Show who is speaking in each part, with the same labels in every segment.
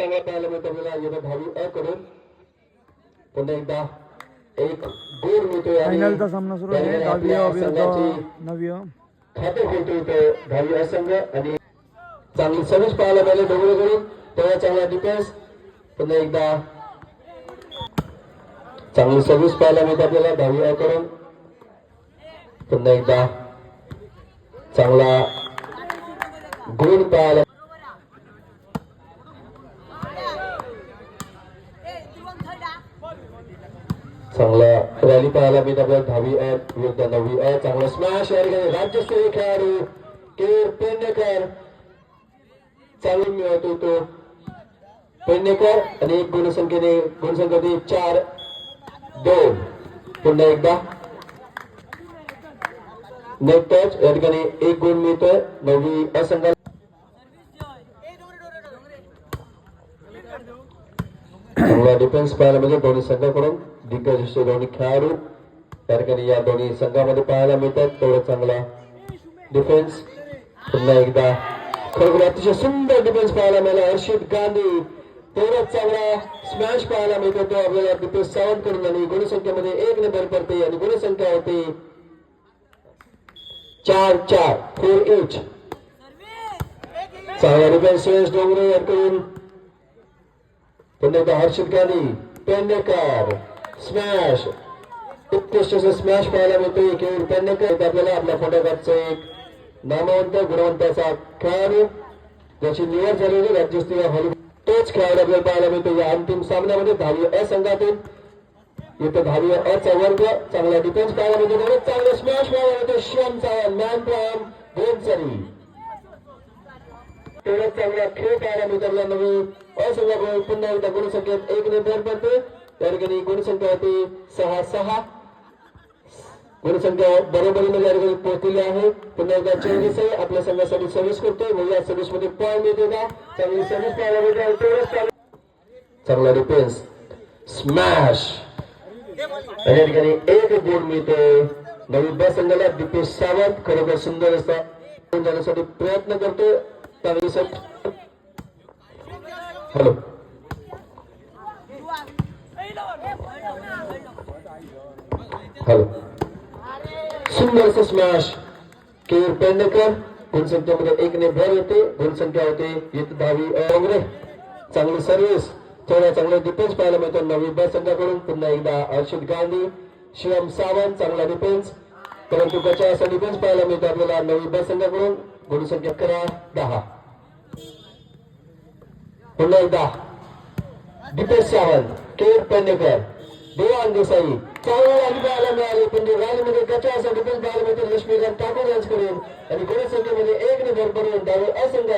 Speaker 1: मिळतो आपल्याला येत्या दहावी अ कडून पुन्हा एकदा एक गोल मिळतोय
Speaker 2: फायनलचा सामना सुरू आहे दहावी
Speaker 1: आपल्या
Speaker 2: विरुद्ध
Speaker 1: संघाची
Speaker 2: नववी
Speaker 1: खातं खोलतो इथं दहावी असंघ आणि चांगली सर्विस पाहायला मिळाली डोंगरेकडून तेव्हा चांगला डिफेन्स पुन्हा एकदा चांगली सर्विस पाहायला मिळते आपल्याला दहावी अ कडून पुन्हा एकदा चांगला गोल पाहायला चांगला रॅली पाहायला मिळत आपल्याला दहावी अ विरुद्ध नववी अ चांगला स्मॅश या ठिकाणी राज्यस्तरीय खेळाडू. केर पेडणेकर. चालून मिळवतो तो पेडणेकर आणि एक गुणसंख्येने गुणसंख्येने चार दोन. पुन्हा एकदा. नेट टच या ठिकाणी एक गुण मिळतोय. नववी असंघाला. डिफेन्स पाहायला म्हणजे दोन्ही संघाकडून. दिग्गज असे दोन्ही खेळाडू त्या ठिकाणी या दोन्ही संघामध्ये पाहायला मिळतात. तेवढा चांगला डिफेन्स पुन्हा एकदा खरोखर अतिशय सुंदर डिफेन्स पाहायला मिळाला. हर्षित गांधी. तेवढाच चांगला स्मॅश पाहायला मिळतो तो आपल्याला. दीपेश सावंत आणि गुणसंख्येमध्ये एक नंबर पडते आणि गुणसंख्या होती चार चार फोर एच चांगला डिफेन्स सुरेश डोंगरे यांकडून. पुन्हा एकदा हर्षित गांधी. पेंडेकर. स्मॅश उत्कृष्ट स्मॅश पाहायला मिळतो केवळ त्यांनी इथे आपल्याला? आपल्या फोटोग्राफचं एक नामवंत गुणवंताचा खेळाडू ज्याची निवड झालेली राज्यस्तरीय हॉली तोच खेळाडू आपल्याला पाहायला मिळतो या अंतिम सामन्यामध्ये दहावी अ संघातून इथं दहावी अ वर्ग चांगला डिफेन्स पाहायला मिळतो चांगला स्मॅश पाहायला मिळतो श्याम चव्हाण मॅन प्राईम गोलचरी तेवढाच चांगला खेळ पाहायला मिळतो आपल्याला नवी असंख्य पुन्हा एकदा गुणसंख्येत एक ने भर पडते त्या ठिकाणी गुणसंख्या होती सहा सहा. गुणसंख्या बरोबरीने या ठिकाणी पोहोचलेली आहे. पुन्हा एकदा चोवीस आहे. आपल्या संघासाठी सर्व्हिस करतोय. व या सर्व्हिसमध्ये पॉईंट मिळते का चांगली सर्व्हिस पाहायला चांगला डिफेन्स स्मॅश या ठिकाणी एक गुण मिळतोय नवी बस संघाला दीपेश सावंत खरोखर सुंदर असा जाण्यासाठी प्रयत्न करतोय. चांगली हॅलो हॅलो सुंदर स्मॅश केर पेंडकर गुणसंख्येमध्ये एक ने भर येते गुणसंख्या होते येत दहावी अंग्रे चांगली सर्व्हिस थोडा चांगला डिफेन्स पाहायला मिळतो नवी बस संघाकडून पुन्हा एकदा हर्षित गांधी शिवम सावंत चांगला डिफेन्स परंतु त्याच्या असा डिफेन्स पाहायला मिळतो आपल्याला नवी बस संघाकडून गुणसंख्या अकरा दहा. पुन्हा एकदा. दीपेश सावंत केर पेडणेकर देवान देसाई चांगली रॅली पाहायला मिळाली पण रॅलीमध्ये गचा असा डिफेन्स लक्ष्मीकांत ठाकूर यांच्याकडून आणि गुणसंख्येमध्ये एक ने भर पडून दहावी असंघ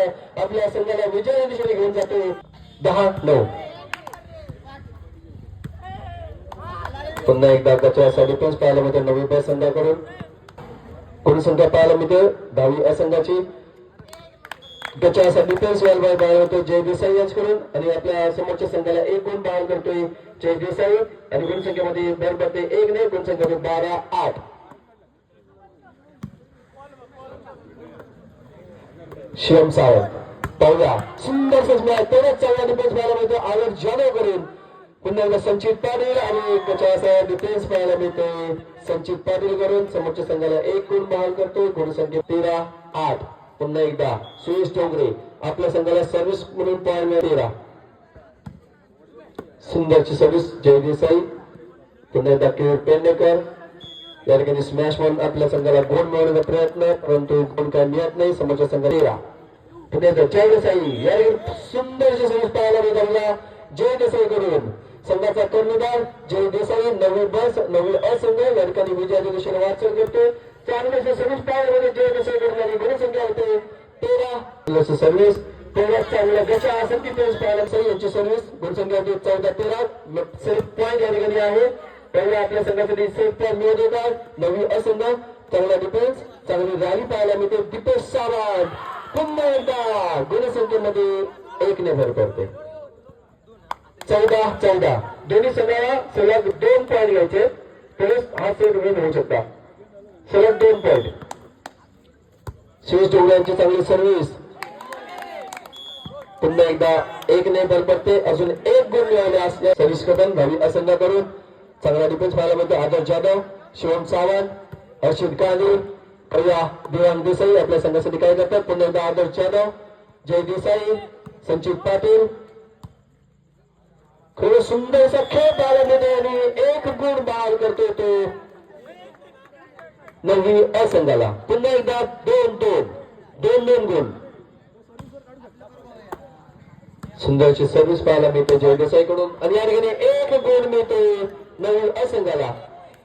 Speaker 1: आपल्या संघाला विजय दिशेने घेऊन जातो. दहा नऊ. पुन्हा एकदा गचा असा डिफेन्स पाहायला मिळतो. नवी बस संघाकडून. संख्या पाहायला मिळते. दहावी असंघाची. त्याच्या असा डिफेन्स वाल बाय बाहेर होतो जय देसाई यांच्याकडून. आणि आपल्या समोरच्या संघाला एक गुण बाहेर करतोय जय देसाई. आणि गुणसंख्येमध्ये भर पडते एक नाही गुणसंख्येमध्ये बारा आठ. शिवम सावंत पाहूया. सुंदर सजमा तेवढाच चांगला डिफेन्स पाहायला मिळतो. आवर जाधव करून पुन्हा एकदा संचित पाटील आणि त्याच्या असा डिफेन्स पाहायला मिळतोय. संचित पाटील करून समोरच्या संघाला एक गुण बहाल करतोय. गुणसंख्या तेरा आठ. पुन्हा एकदा सुयश ठोंगरे आपल्या संघाला सर्व्हिस म्हणून तयार मिळाला सुंदरची सर्व्हिस जय देसाई. पुन्हा एकदा किरण पेडणेकर. या ठिकाणी स्मॅश म्हणून आपल्या संघाला गोल मिळवण्याचा प्रयत्न परंतु गोल काय मिळत नाही समोरच्या संघाला तेरा पुन्हा एकदा जय देसाई. या ठिकाणी सुंदरशी सर्व्हिस पाहायला मिळत आपल्याला जय देसाई कडून संघाचा कर्णधार जय देसाई. नवी बस नवी असंघ या ठिकाणी विजयाच्या दिशेने वाटचाल करतो चांगले सव्वीस पाहायला मिळते जय देसाई कडून आणि गुणसंख्या होते. तेरा. सर्व्हिस तेवढ्याच चांगला गशा असेल की तेवीस पाहायला यांची सर्व्हिस गुणसंख्या होती. चौदा तेरा. सेफ पॉईंट या ठिकाणी आहे. तेवढ्या आपल्या संघासाठी सेफ पॉईंट मिळत होता. नवी असंघ चांगला डिफेन्स चांगली रॅली पाहायला मिळते. दीपेश सावंत. पुन्हा एकदा गुणसंख्येमध्ये एक ने भर पडते. चौदा चौदा. दोन्ही संघाला सलग दोन पॉईंट घ्यायचे. तरच हा सेट विन होऊ शकता. सलग दोन पॉईंट सुरेश डोंगरे चांगली सर्व्हिस पुन्हा एकदा एक नाही बरबडते अजून एक गुण मिळाले असल्या सर्व्हिस कदम भावी असंग करून चांगला डिफेन्स पाहायला मिळतो. आदर जाधव शिवम सावंत हर्षित काली प्रिया देवांग देसाई आपल्या संघासाठी काय करतात? पुन्हा एकदा आदर जाधव जय देसाई संचित पाटील. खूप सुंदर असा खेळ पाहायला मिळतो आणि एक गुण बहाल करतो तो म्हणजे नववी असंघाला पुन्हा एकदा दोन दोन. दोन दोन गुण. सुंदरची सर्व्हिस पाहायला मिळते जय देसाईकडून आणि या ठिकाणी एक गुण मिळतो नवी असंघाला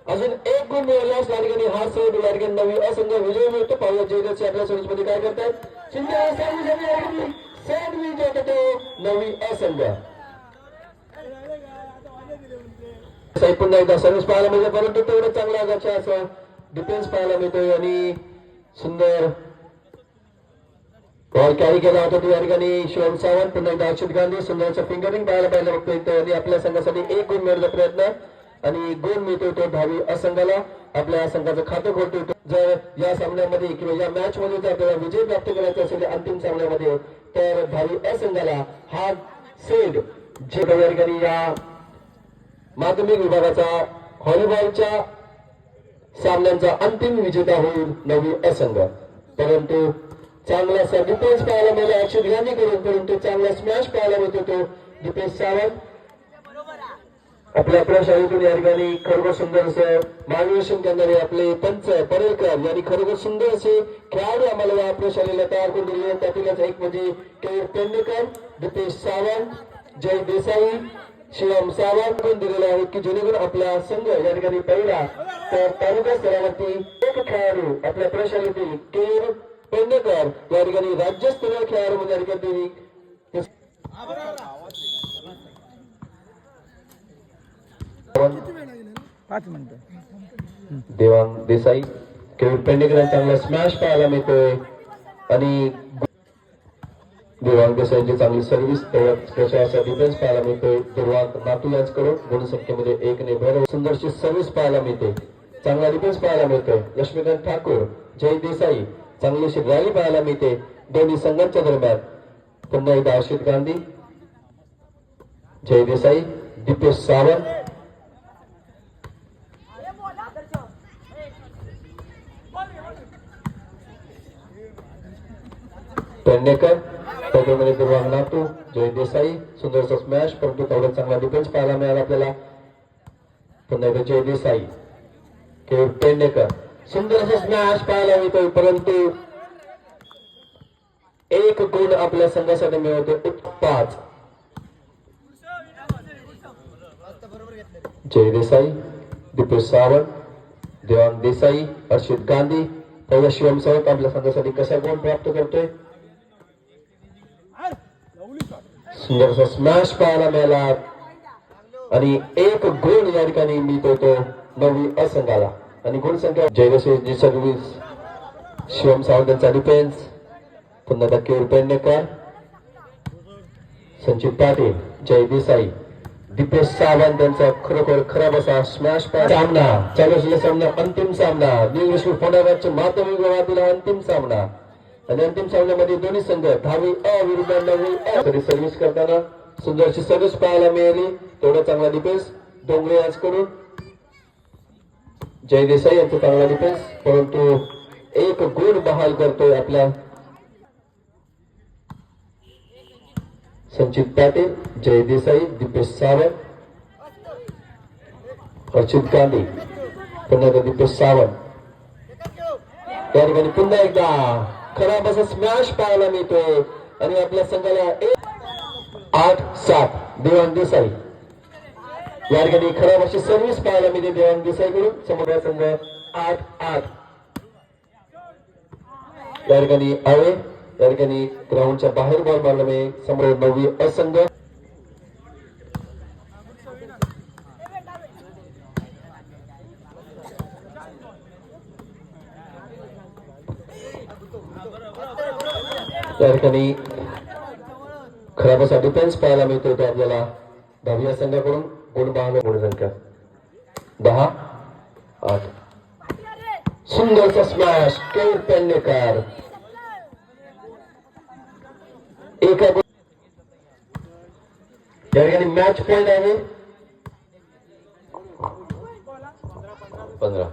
Speaker 1: अजून एक गुण मिळाल्यास या ठिकाणी हा सेट या ठिकाणी नवी असंघ विजय मिळतो. पाहूया जय देसाई आपल्या सर्व्हिसमध्ये काय करतात सुंदर सर्व्हिस सेट विजय होतो नवी असंघ साहेब पुन्हा एकदा सर्व्हिस पाहायला मिळते परंतु तेवढं चांगला गच्छ असं डिफेन्स पाहायला मिळतोय आणि सुंदर बॉल कॅरी केला होता त्या ठिकाणी शिवम सावंत. पुन्हा एकदा अक्षित गांधी सुंदरचं फिंगरिंग पाहायला पाहिलं बघतो इथं आणि आपल्या संघासाठी एक गुण मिळवण्याचा प्रयत्न आणि गुण मिळतो तो दहावी असंघाला. आपल्या संघाचं खातं खोलतो जर या सामन्यामध्ये किंवा या मॅच मध्ये जर आपल्याला विजय प्राप्त करायचा असेल अंतिम सामन्यामध्ये तर दहावी असंघाला हा सेड जे या ठिकाणी या माध्यमिक विभागाचा व्हॉलीबॉलच्या सामन्यांचा अंतिम विजेता होईल नवी असंघ परंतु चांगलासा डिफेन्स पाहायला मिळाला अक्षयकडून परंतु चांगला स्मॅश पाहायला मिळतो तो डिफेन्स सावंत. आपल्या आपल्या शाळेतून या ठिकाणी खरोखर सुंदर असं मार्गदर्शन करणारे आपले पंच परेलकर यांनी खरोखर सुंदर असे खेळाडू आम्हाला या आपल्या शाळेला तयार करून दिले त्यातीलच एक म्हणजे के पेंडेकर दिपेश सावंत जय देसाई शिवम सावंत करून दिलेले आहेत की जेणेकरून आपला संघ या ठिकाणी पहिला तर तालुका स्तरावरती एक खेळाडू आपल्या प्रशालेतील के पेडणेकर या ठिकाणी राज्यस्तरीय खेळाडू म्हणून या ठिकाणी
Speaker 2: पाच मिनिटं.
Speaker 1: देवांग देसाई केवळ पेंडेकर यांचा चांगला स्मॅश पाहायला मिळतोय. आणि देवांग देसाईची चांगली सर्व्हिस त्याच्या असा डिफेन्स पाहायला मिळतोय. देवांग नातू यांच्याकडून गुणसंख्येमध्ये एक ने भर सुंदरशी सर्व्हिस पाहायला मिळते. चांगला डिफेन्स पाहायला मिळतोय. लक्ष्मीकांत ठाकूर जय देसाई. चांगलीशी रॅली पाहायला मिळते. दोन्ही संघांच्या दरम्यान. पुन्हा एकदा अश्वित गांधी. जय देसाई. दीपेश सावंत. पेडणेकर. त्याच्यामध्ये दुर्वांग नातू जय देसाई सुंदरचा स्मॅश परंतु तेवढा चांगला डिफेन्स पाहायला मिळाला आपल्याला. पुन्हा एकदा जय देसाई. केवळ पेंडेकर. सुंदर असा स्मॅश पाहायला मिळतोय परंतु एक गुण आपल्या संघासाठी मिळवतो पाच. जय देसाई दीपेश सावंत देवान देसाई हर्षित गांधी पहिला शिवम सावंत आपल्या संघासाठी कसा गुण प्राप्त करतोय? सुंदरसा स्मॅश पाहायला मिळाला. आणि एक गुण या ठिकाणी मिळतो तो नवी असंघाला. आणि गुणसंख्या संख्या जयदेशी सर्व्हिस शिवम सावंत यांचा डिफेन्स पुन्हा धक्के पेडणेकर संचित पाटील जय देसाई. दीपेश सावंत यांचा खरोखर खराब असा स्मॅश सामना. चालू असलेला सामना अंतिम सामना. निवृष्टी फोडाव्याच्या माध्यमिक विभागातील अंतिम सामना. आणि अंतिम सामन्यामध्ये दोन्ही संघ दहावी अ विरुद्ध नववी अ. तरी सर्व्हिस करताना सुंदरशी सर्व्हिस पाहायला मिळाली. तेवढा चांगला डिफेन्स डोंगरे याचकडून जय देसाई यांचा चांगला डिफेन्स परंतु एक गुण बहाल करतोय आपला संचित पाटील जय देसाई दीपेश सावंत अर्चित गांधी पुन्हा एकदा दीपेश सावंत. त्या ठिकाणी पुन्हा एकदा खराब असा स्मॅश पाहायला मिळतोय. आणि आपल्या संघाला एक आठ सात देवान देसाई. या ठिकाणी खराब अशी सर्व्हिस पाहायला मिळते देवान देसाईकडून. समोर संघ आठ आठ. या ठिकाणी आवे या ठिकाणी ग्राउंडच्या बाहेर बॉल मारला मी समोर नववी असंघ या ठिकाणी खराब असा डिफेन्स पाहायला मिळतो तो आपल्याला. दहाव्या संघाकडून गुण बहावे गुण संख्या. दहा आठ. सुंदरचा स्मॅश केर पेंडेकर एका या ठिकाणी मॅच पॉइंट आहे. पंधरा.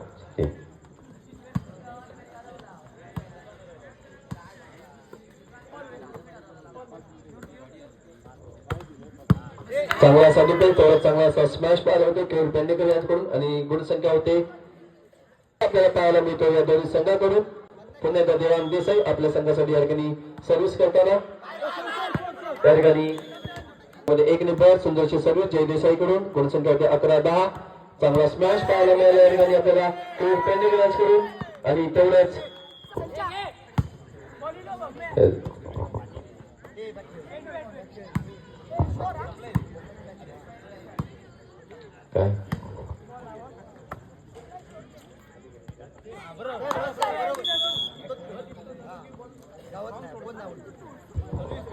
Speaker 1: चांगला असा तेवढा चांगला असा स्मॅश पाहायला होते. केवळ पेंडेकर यांच्याकडून. आणि गुणसंख्या होते. आपल्याला पाहायला मिळतो या दोन्ही संघाकडून. पुन्हा एकदा देवान देसाई आपल्या संघासाठी या ठिकाणी सर्व्हिस करताना. या ठिकाणी मध्ये एक नंबर सुंदरशी सर्व्हिस जय देसाई कडून गुणसंख्या होते अकरा दहा. चांगला स्मॅश पाहायला मिळाला या ठिकाणी आपल्याला. केवळ पेंडेकर यांच्याकडून. आणि तेवढंच. काय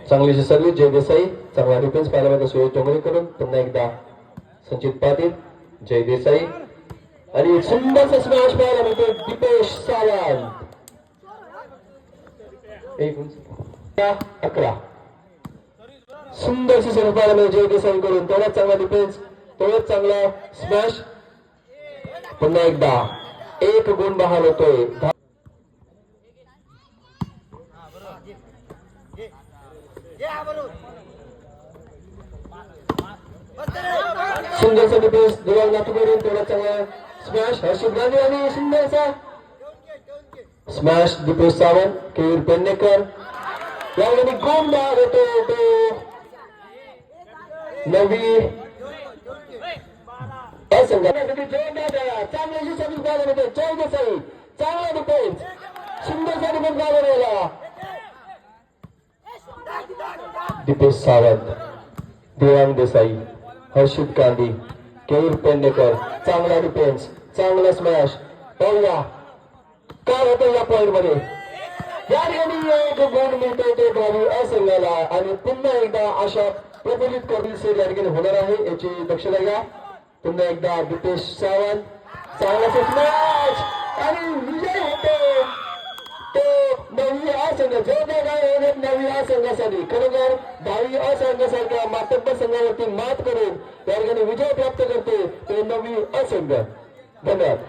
Speaker 1: चांगलीची सर्व्हिस जय देसाई चांगला डिफेन्स पाहायला मिळतो सुयोग टोंगळे करून पुन्हा एकदा संचित पाटील जय देसाई आणि एक सुंदरचा स्मॅश पाहायला मिळतो दीपेश सावंत. एक अकरा. सुंदरशी सर्व पाहायला जय देसाई करून तेवढा चांगला डिफेन्स तेवढाच चांगला स्मॅश पुन्हा एकदा. एक गुण बहाल होतोय. धा- सुंदरचा डिफेन्स दिवाल नातूकडून तेवढा चांगला स्मॅश हर्षित गांधी आणि सुंदरचा स्मॅश दीपेश सावंत केवीर पेडणेकर. यावेळी गुण बहाल होतो तो. नवी असंघासाठी सर्विस देसाई. चांगला डिफेन्स डिफेन्स दीपेश सावंत देवांग देसाई हर्षित गांधी केवीर पेंडेकर चांगला डिफेन्स चांगला स्मॅश पाहूया काय होतं या पॉइंटमध्ये? या ठिकाणी एक गुण मिळतो ते भावी असंघाला आणि पुन्हा एकदा अशा प्रफुल्लित कबील सेर या ठिकाणी होणार आहे. याची दक्षता घ्या. पुन्हा एकदा दीपेश सावंत चांगला स्मॅच आणि विजय होतो. तो नववी आ संघ जोरदार काय होणार नववी आ संघासाठी खरोखर दहावी अ संघासारख्या मातब्बर संघावरती मात करून या ठिकाणी विजय प्राप्त करते तो नववी असंघ धन्यवाद.